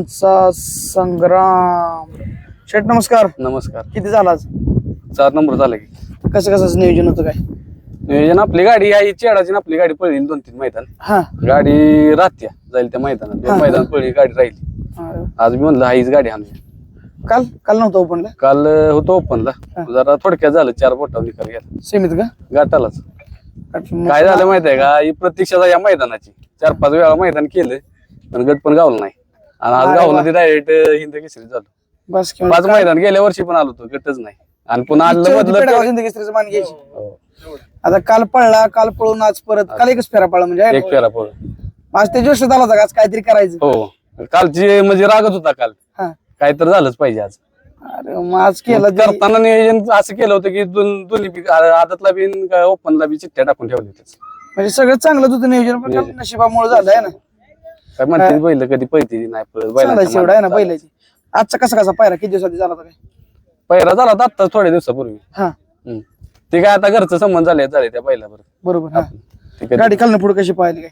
आमचा संग्राम. शेठ नमस्कार. नमस्कार. किती झाला आज? सात नंबर झाला की. कसं कसं नियोजन होतं काय? नियोजन आपली गाडी आहे चेडाची आपली गाडी पळली दोन तीन मैदान. हा. गाडी राहत्या जाईल त्या मैदानात. दोन मैदान पळली गाडी राहिली. अरे, आज मी म्हणलं हाईच गाडी आणली काल काल नव्हतं ओपनला? काल अं, होतो ओपनला. जरा थोडक्यात झालं चार बोटावर निकाल गेला. सीमित का? गाठालाच. काय झालं माहिती आहे का? ही प्रतीक्षा या मैदानाची. चार पाच वेळा मैदान केलं पण गट पण गावलं नाही. आणि आज गावलं. ते डायरेक्ट हिंद केसरी झालं. बस पाच मैदान गेल्या वर्षी पण आलो होतो गटच नाही. आणि पुन्हा आलं पेडगाव मधलं हिंद केसरीचं मान घ्यायची. हो. आता काल पळला काल पळून आज परत काल एकच फेरा पळला म्हणजे एक फेरा पळ आज ते जोश आला होता का? आज काहीतरी करायचं. हो. कालची म्हणजे रागत होता काल. हा. काय तर झालंच पाहिजे आज. अरे मग आज केलं मग करताना नियोजन असं केलं होतं की दोन- दोन्ही बी- आ- आदतला बी ओपनला बी चिठ्ठ्या टाकून ठेवली होत्या. म्हणजे सगळं चांगलं होतं नियोजन पण काल नशिबामुळे झालं आहे ना. काय म्हणते बैल कधी पळते नाही पळत. एवढं आहे ना बैलाची. आजचा कसा कसा पायरा? किती दिवसात झाला होता काय? पहिला झाला होता आत्ताच थोड्या दिवसापूर्वी. हा. हम्म. ते काय आता घरचं संबंध झाले झाले त्या बैलावर बरोबर हा. ते कधी- गाडी खालनं पुढे कशी पाहिली काय?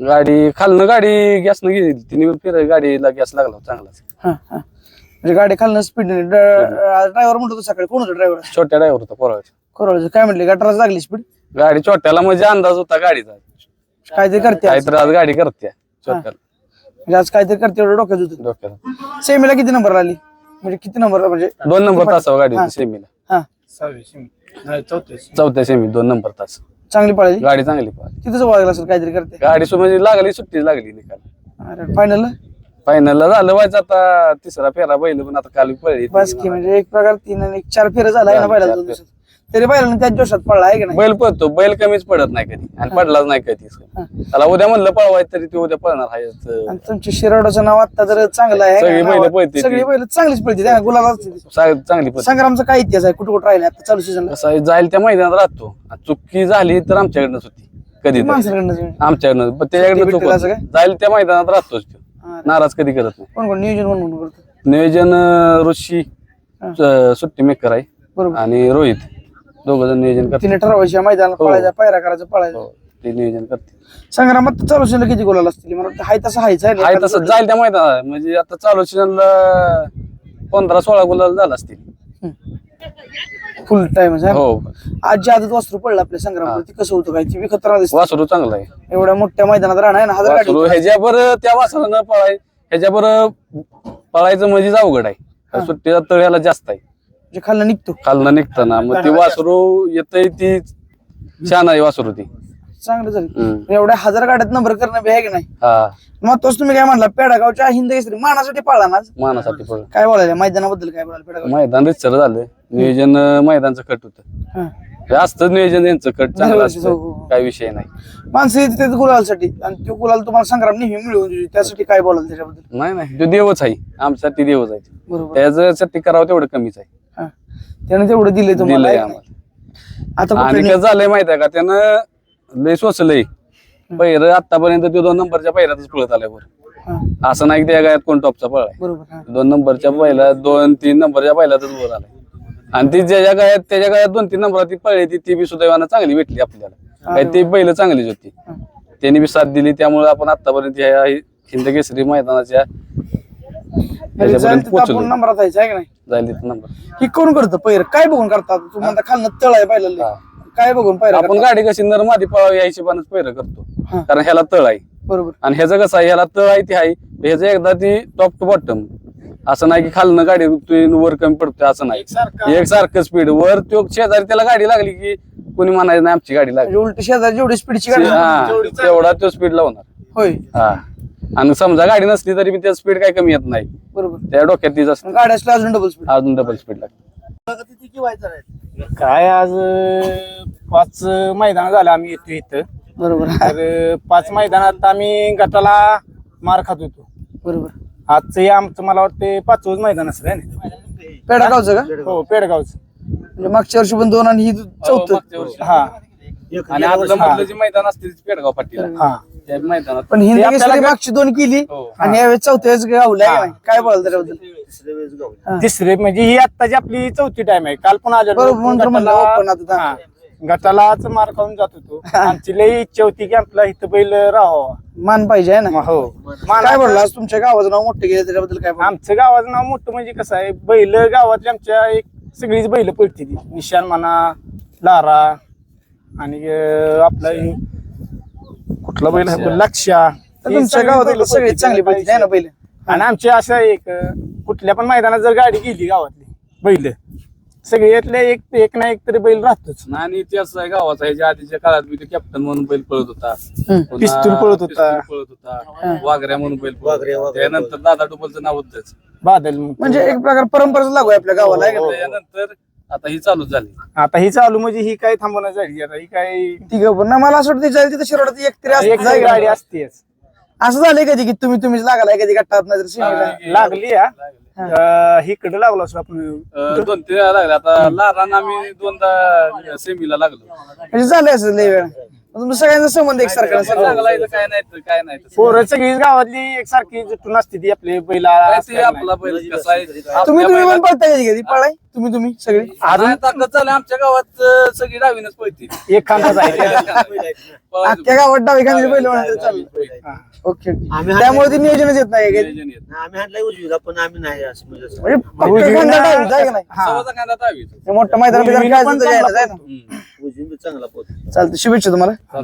गाडी खालनं गाडी गॅसनं गेली तिने फिर गाडीला गॅस लागला होता चांगलाच. हा हा. म्हणजे गाडी खालनं स्पीड ड्रायव्हर म्हणतो होता सकाळी. कोण होतं ड्रायव्हर छोट्या ड्रायव्हर होता पोराचा कोरोनाचं काय म्हटले गटाराच लागली स्पीड गाडी छोट्याला म्हणजे अंदाज होता गाडीचा. काहीतरी करते आज. काहीतरी आज गाडी करते म्हणजे आज काहीतरी करते एवढं डोक्यात होतं. डोक्याला सेमीला किती नंबर आली? म्हणजे किती नंबर म्हणजे दोन नंबर तासावर गाडी होती सेमीला. हा. चौथ्या सेमी. दोन नंबर तास. चांगली पळाली? गाडी चांगली पळाली. तिथंच लागला असेल काहीतरी करते? गाडी सो म्हणजे लागली सुट्टी लागली निकाल. अरे फायनल फायनलला झालं व्हायचं आता तिसरा फेरा बैल पण आता काल पळली. बस की म्हणजे एक प्रकार तीन आणि एक चार फेर झाला आहे ना पहिला दोन. दिवसात. तरी पाहिलं ना त्याच जोशात पडला आहे की नाही? बैल पळतो. बैल कमीच पडत नाही कधी आणि पडलाच नाही कधी. हा. त्याला उद्या म्हणलं पळवायचं तरी ते उद्या पळणार आहे. आणि तुमच्या शिराडाचं नाव आता तर चांगलं आहे सगळी? बैलं पळते ती. सगळी बैल चांगलीच पळते त्या गुलाला ती. चांगली संग्रामचा काय इतिहास आहे? कुठं कुठं राहिले आता चालू सीझनला कसं आहे, जाईल त्या मैदानात राहतो. आणि चुकी झाली तर आमच्याकडनंच होती. कधी माणसाकडनं आमच्याकडनं. पण त्याच्याकडनं चूक बिट्टीला असं होती. जाईल त्या मैदानात राहतोच तो. नाराज कधी करत नाही. कोण कोण नियोजन कोण कोण करतो? नियोजन अं, ऋषी हा. अं, सुट्टी मेकर आहे. बरोबर. आणि रोहित. दोघ जण नियोजन करतात. तिने ठरवायच्या मैदानात हो. पळायचा पायरा करायचं पळायचं. हो, ते नियोजन करते संग्रामात चालू सीझनला किती गोलाला असतील? मला वाटतं हाय तसं हायच आहे तसं जाईल त्या मैदानात. म्हणजे आता चालू सीझनला पंधरा सोळा गुलाल झाला असतील. फुल टाइम हो. आज जी आदत वासरू पडलं आपल्या संग्राम ती कसं होतं काय? ती विकत दिसते वासरू चांगला आहे. एवढ्या मोठ्या मैदानात राहणार ना हजार गाडी वासरू ह्याच्यावर त्या वासरानं पळाय ह्याच्यावर पळायचं म्हणजे अवघड आहे. सुट्टीचा तळ्याला जास्त आहे. जे खाल्लं निघतो. खालनं निघताना मग ती वासरू येतय ती छान आहे वासरू ती. चांगलं झालं. एवढ्या हजार गाड्यात नंबर करणं बी आहे की नाही? हा. मग तोच तुम्ही काय म्हणला पेडागावच्या हिंद केसरी मानासाठी पळला ना आज? मानासाठी पळ. काय बोलायला मैदानाबद्दल काय बोलायला पेडागाव मैदान रितसर झालं. नियोजन अं, मैदानचं कट होतं. हे. असतं नियोजन यांचं कट चांगलं दरवर्षीच, हो, असतं. हो. काय विषय नाही. माणसं येते ते गुलालसाठी. आणि तो गुलाल तुम्हाला संग्राम नेहमी मिळवून त्यासाठी काय बोलाल त्याच्याबद्दल? नाही नाही. तो देवच आहे. आमच्यासाठी देवच आहे. बरोबर. त्याच्यासाठी करावं तेवढं कमीच आहे. त्याने तेवढं दिले तुम्हाला दिलंय आहे? आम्हाला. आता आणि कुठे कसं झालंय माहिती आहे का? त्यानं लय सोचलंय पहिर आतापर्यंत तो दोन नंबरच्या पहिल्यातच पळत आलाय वर. हा, असं नाही की त्या गायात कोण टॉपचा बरोबर हा. दोन नंबरच्या पहिला दोन तीन नंबरच्या पहिल्यातच वर आलाय. आणि ती ज्याच्या गायात त्याच्या गायात दोन तीन नंबर ती पळली ती ती बी सुदैवानं चांगली भेटली आपल्याला. काय ती पहिलं चांगलीच होती. हा. त्यांनी बी साथ दिली त्यामुळे आपण आतापर्यंत ह्या हिंद केसरी मैदानाच्या पोहोचलो नंबरात जायचं आहे की नाही? जाईल तिथं नंबर. ही कोण करतं? पैर. काय बघून करतात? तू म्हणता खालनं तळ आहे पाहिलं. काय बघून पैर आपण गाडी कशी नर मादी पळावी या हिशोबानच पहिरं करतो. कारण ह्याला तळ आहे. बरोबर. आणि ह्याचं कसं आहे? ह्याला तळ आहे ती आहे. ह्याचं एकदा ती टॉप टू बॉटम असं नाही की खालनं गाडी आणि वर कमी पडतोय असं नाही. एक सारखं स्पीड वर तो शेजारी त्याला गाडी लागली की कोणी म्हणायचं नाही आमची गाडी लागली. उलट शेजारी जेवढी स्पीडची गाडी हा तेवढा तो स्पीड लावणार. होय. हा. आणि समजा गाडी नसली तरी मी त्या स्पीड काय कमी येत नाही. बरोबर. त्या डोक्यात तीच असते. गाडी असल्या अजून डबल स्पीड अजून डबल स्पीड लागते. काय आज अं, पाच मैदान झालं आम्ही येतो इथं. बरोबर. तर अं, पाच मैदानात आम्ही गटाला मार खात होतो. बरोबर. आजचं हे आमचं मला वाटतं पाचवंच मैदान असं ना पेडागावचं का? हो पेडगावचं. म्हणजे मागच्या वर्षी पण दोन आणि ही चौथं. हा. आणि आतलं मधलं जे मैदान असते ते पेडगाव पाटील. हा. त्या मैदानात. पण हिंदी आपल्याला केसरी मागची दोन केली हो. आणि यावेळेस चौथ्या वेळेस गावलं? काय बोलाल त्याच्याबद्दल? हा. तिसरे म्हणजे ही आत्ताची आपली चौथी टाइम आहे. काल पण बरोबर, म्हणून म्हणलं open आता. हा. गटालाच मार खाऊन जात होतो. आमची लई इच्छा होती की आपला इथं बैल राहावा. मान पाहिजे आहे ना? हो. काय बोलला? आज तुमच्या गावाचं नाव मोठं गेलं त्याच्याबद्दल काय बोलला? आमचं गावाचं नाव मोठं म्हणजे कसं आहे बैल गावातली आमच्या एक सगळीच बैल पळते ती. निशान म्हणा लारा आणि अं, आपला हे कुठला बैल आहे? लक्षा तर तुमच्या गावात सगळी चांगली पाहिजे आहे ना पहिले आणि आमच्या असं एक अं, कुठल्या पण मैदानात जर गाडी गेली गावातली बैल सगळ्यातले एक एक ना एक तरी बैल राहतोच. आणि इतिहास आहे गावाचा. ह्याच्या आधीच्या काळात मी कॅप्टन म्हणून बैल पळत होता. पुन्हा पिस्तूल पळत होता. पिस्तूल पळत होता. वाघऱ्या म्हणून बैल पळत वाघऱ्या, होता. वाघऱ्या त्यानंतर दादा डुबलचं नाव होतच. बादल. म्हणजे एक प्रकार परंपराच लागू आहे आपल्या गावाला आहे का नाही? त्यानंतर आता ही चालूच झाली. आता ही चालू म्हणजे ही काय थांबवणार झाली आता ही काय तिघं पण ना मला असं वाटतं तिच्या तिथं शिरोडात एक तरी असते एक गाडी? असतेच. असं झालंय कधी की तुम्ही तुम्हीच लागलाय कधी गट्टात नाही तर लागली हा. अं, इकडे लागलो असं आपण दोन तीन वेळा लागले. आता लहान आम्ही दोनदा सेमीला लागलो. म्हणजे झालंय असं लय वेळ. तुमचा सगळ्यांचा संबंध एकसारखा असेल. चांगला आहे तर काय नाही तर काय नाही. पोरं सगळीच गावातली एकसारखी जुटून असते ती आपले बैला काय ते आपला बैल कसा आहे? तुम्ही तुम्ही पण पळताय कधी कधी? पळाय? तुम्ही तुम्ही सगळे? अजून? चालू आमच्या गावात सगळी डावीनच पळते. एक खांदा आहे अख्ख्या गावात डावी खांदी पहिलं. ओके आम्ही त्यामुळे ती नियोजनच येत नाही. आम्ही हाणलाय उजवीला पण आम्ही नाही असं म्हणजे असं. म्हणजे पक्का उजवीनं- खांदा डावी जाय का नाही? हा. सव्वाचा कांदा डावीत. ते मोठं मैदान बिदान काय असेल चांगला. उजवी बी पोत चालतं शुभेच्छा तुम्हाला.